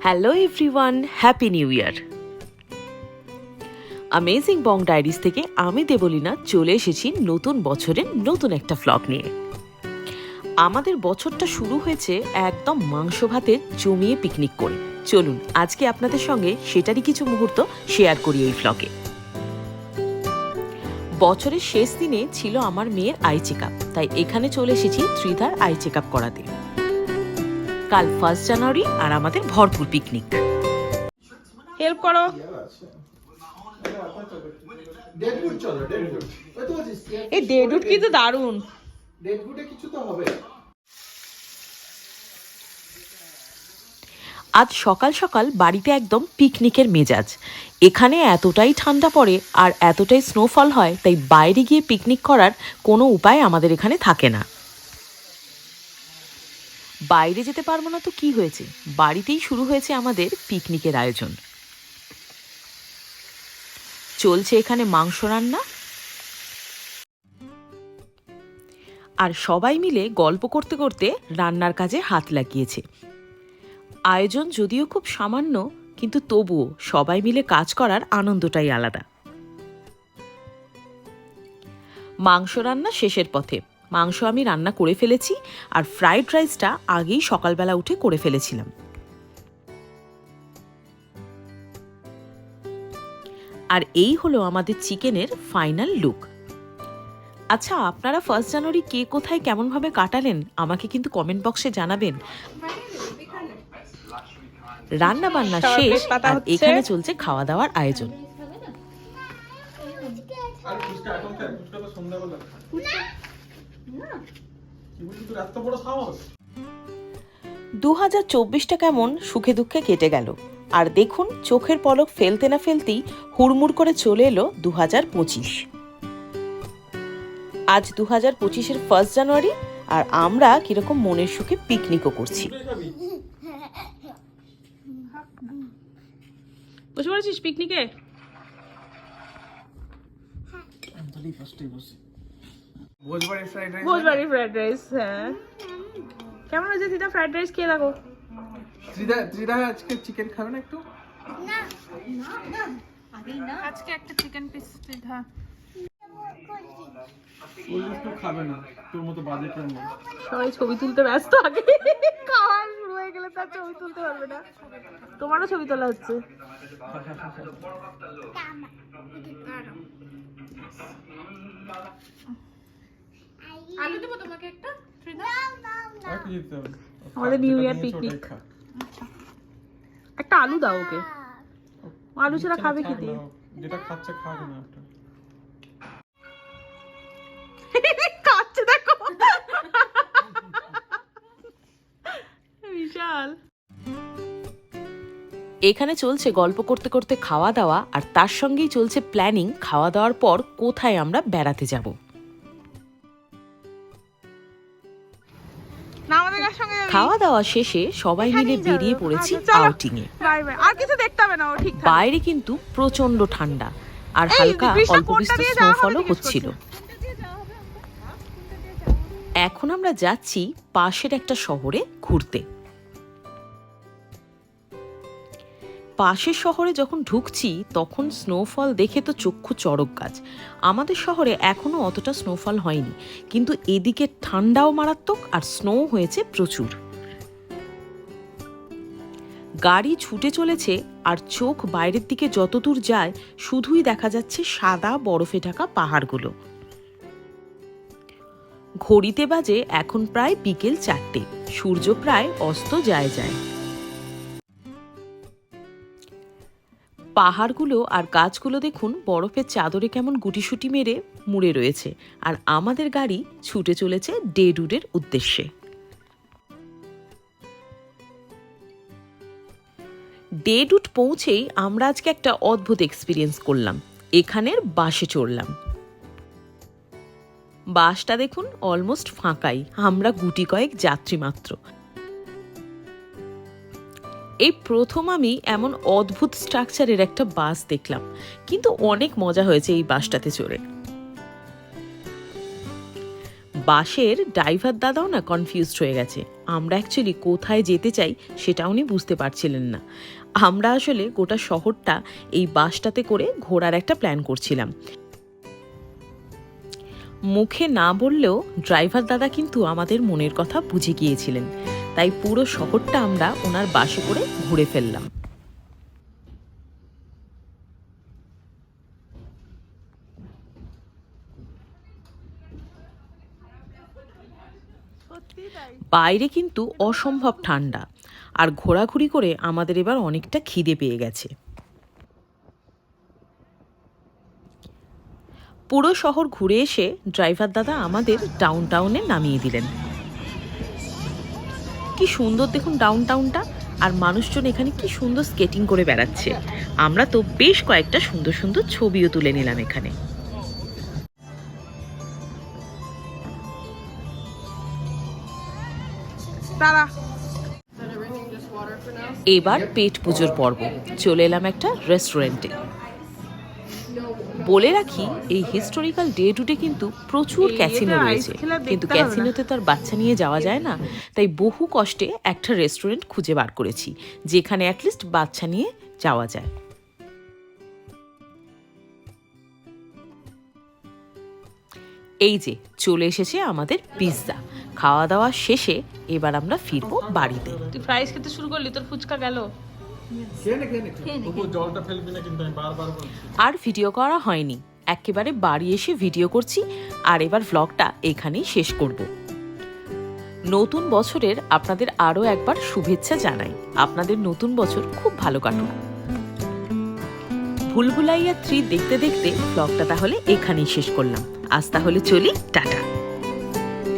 Hello everyone happy new year amazing Bong diaries থেকে আমি দেবলীনা চলে এসেছি নতুন বছরের নতুন একটা ফ্লগ নিয়ে। আমাদের বছরটা শুরু হয়েছে একদম মাংস ভাতের জমিয়ে পিকনিক করে। চলুন, আজকে আপনাদের সঙ্গে সেটারই কিছু মুহূর্ত শেয়ার করি এই ফ্লগে বছরের শেষ দিনে ছিল আমার মেয়ের আই চেক তাই এখানে চলে এসেছি ত্রিধার আই চেক করাতে। কাল ফার্স্ট জানুয়ারি আর আমাদের ভরপুর পিকনিক হেল্প করো। এই ডেডুট কিন্তু দারুণ। কিছু তো হবে। আজ সকাল সকাল বাড়িতে একদম পিকনিকের মেজাজ। এখানে এতটাই ঠান্ডা পড়ে আর এতটাই স্নোফল হয় তাই বাইরে গিয়ে পিকনিক করার কোনো উপায় আমাদের এখানে থাকে না। বাইরে যেতে পারব না তো কি হয়েছে? বাড়িতেই শুরু হয়েছে আমাদের পিকনিকের আয়োজন। চলছে এখানে মাংস রান্না। আর সবাই মিলে গল্প করতে করতে রান্নার কাজে হাত লাগিয়েছে। আয়োজন যদিও খুব সামান্য, কিন্তু তবুও সবাই মিলে কাজ করার আনন্দটাই আলাদা। মাংস রান্না শেষের পথে। মাংস আমি রান্না করে ফেলেছি আর ফ্রাইড রাইসটা আগেই সকালবেলা উঠে করে ফেলেছিলাম। আর এই হলো আমাদের চিকেনের ফাইনাল লুক। আচ্ছা আপনারা ফার্স্ট জানুয়ারি কে কোথায় কেমনভাবে কাটালেন? আমাকে কিন্তু কমেন্ট বক্সে জানাবেন। রান্না বান্না শেষ আর এখানে চলছে খাওয়া দাওয়ার আয়োজন। আর ফুচকা এখন খাই ফুচকা তো সন্ধ্যাবেলা কি বলছিস তোর এত বড় সাহস? দু হাজার চব্বিশটা কেমন সুখে দুঃখে কেটে গেল। আর দেখুন চোখের পলক ফেলতে না ফেলতেই হুড়মুড় করে চলে এলো দু হাজার পঁচিশ। আজ দু হাজার পঁচিশের ফার্স্ট জানুয়ারি আর আমরা কীরকম মনের সুখে পিকনিকও করছি। বসে পড়েছিস পিকনিকে ভোজবাড়ি ফ্রাইড রাইস ভোজবাড়ি ফ্রাইড রাইস হ্যাঁ। কেমন হয়েছে দিদা ফ্রাইড রাইস খেয়ে দেখো। ত্রিদা ত্রিদা আজকে চিকেন খাবে না একটু? আজকে একটা চিকেন পিস দিদা খাবে না তোর মতো বাজেটের মধ্যে। সবাই ছবি তুলতে ব্যস্ত আগে। খাওয়া শুরু হয়ে গেলে তার ছবি তুলতে পারবে না। তোমারও ছবি তোলা হচ্ছে। আলু দেবো তোমাকে একটা? আর কি দিতে হবে। আমাদের নিউ ইয়ার পিকনিক একটা। আলু দাও ওকে। আলু ছাড়া খাবে কি দিয়ে? যেটা খাচ্ছে খাক না একটা। কাচ্ছে দেখো। বিশাল। এখানে চলছে গল্প করতে করতে খাওয়া দাওয়া আর তার সঙ্গেই চলছে প্ল্যানিং খাওয়া দাওয়ার পর কোথায় আমরা বেড়াতে যাব। খাওয়া দাওয়া শেষে সবাই মিলে বেরিয়ে পড়েছি আচ্ছা, আউটিং এ। আর কিছু দেখতে হবে না ও ঠিক বাইরে কিন্তু প্রচণ্ড ঠান্ডা। আর হালকা অল্প বৃষ্টি বিস্তর স্নোফলও হচ্ছিল। এখন আমরা যাচ্ছি পাশের একটা শহরে ঘুরতে। পাশের শহরে যখন ঢুকছি, তখন স্নোফল দেখে তো চক্ষু চড়ক গাছ। আমাদের শহরে এখনও অতটা স্নোফল হয়নি। কিন্তু এদিকে ঠান্ডাও মারাত্মক আর স্নো হয়েছে প্রচুর। গাড়ি ছুটে চলেছে আর চোখ বাইরের দিকে যতদূর যায়, শুধুই দেখা যাচ্ছে সাদা বরফে ঢাকা পাহাড়গুলো। ঘড়িতে বাজে এখন প্রায় বিকেল চারটে। সূর্য প্রায় অস্ত যায় যায়। পাহাড়গুলো আর গাছগুলো দেখুন, বরফের চাদরে কেমন গুটিসুটি মেরে মুড়ে রয়েছে। আর আমাদের গাড়ি ছুটে চলেছে ডেডুডের উদ্দেশ্যে। ডেডুট পৌঁছেই আমরা আজকে একটা অদ্ভুত এক্সপিরিয়েন্স করলাম। এখানের বাসে চড়লাম। বাসটা দেখুন অলমোস্ট ফাঁকাই। আমরা গুটি কয়েক যাত্রী মাত্র। এই প্রথম আমি এমন অদ্ভুত স্ট্রাকচারের একটা বাস দেখলাম। কিন্তু অনেক মজা হয়েছে এই বাসটাতে চড়ে। বাসের ড্রাইভার দাদাও না কনফিউজড হয়ে গেছে। আমরা অ্যাকচুয়ালি কোথায় যেতে চাই সেটা উনি বুঝতে পারছিলেন না। আমরা আসলে গোটা শহরটা এই বাসটাতে করে ঘোরার একটা প্ল্যান করছিলাম। মুখে না বললেও ড্রাইভার দাদা কিন্তু আমাদের মনের কথা বুঝে গিয়েছিলেন। তাই পুরো শহরটা আমরা ওনার বাসে করে ঘুরে ফেললাম। বাইরে কিন্তু অসম্ভব ঠান্ডা, আর ঘোরাঘুরি করে আমাদের এবার অনেকটা খিদে পেয়ে গেছে। পুরো শহর ঘুরে এসে ড্রাইভার দাদা আমাদের ডাউন টাউনে নামিয়ে দিলেন। কি সুন্দর দেখুন ডাউন টাউনটা আর মানুষজন এখানে কি সুন্দর স্কেটিং করে বেড়াচ্ছে। আমরা তো বেশ কয়েকটা সুন্দর সুন্দর ছবিও তুলে নিলাম এখানে। তারা এবার পেট পুজোর পর্ব। চলে এলাম একটা রেস্টুরেন্টে বলে রাখি এই হিস্টোরিক্যাল ডে টুডে কিন্তু প্রচুর ক্যাসিনো রয়েছে। কিন্তু ক্যাসিনোতে তো আর বাচ্চা নিয়ে যাওয়া যায় না। তাই বহু কষ্টে একটা রেস্টুরেন্ট খুঁজে বার করেছি যেখানে অ্যাটলিস্ট বাচ্চা নিয়ে যাওয়া যায়। এই যে চলে এসেছে আমাদের পিৎজা খাওয়া দাওয়া শেষে এবার আমরা ফিরবো বাড়িতে। তুই ফ্রাইস খেতে শুরু করলি তোর ফুচকা গেল। খেয়ে নে খেয়ে নে তবু জলটা ফেলবি না কিন্তু আমি বারবার বলছি। আর ভিডিও করা হয়নি। একেবারে বাড়ি এসে ভিডিও করছি আর এবার ভ্লগটা এখানেই শেষ করব। নতুন বছরের আপনাদের আরও একবার শুভেচ্ছা জানাই। আপনাদের নতুন বছর খুব ভালো কাটুক। ভুলভুলাইয়া থ্রি দেখতে দেখতে ব্লগটা তাহলে এখানেই শেষ করলাম। আজ তাহলে চলি টাটা।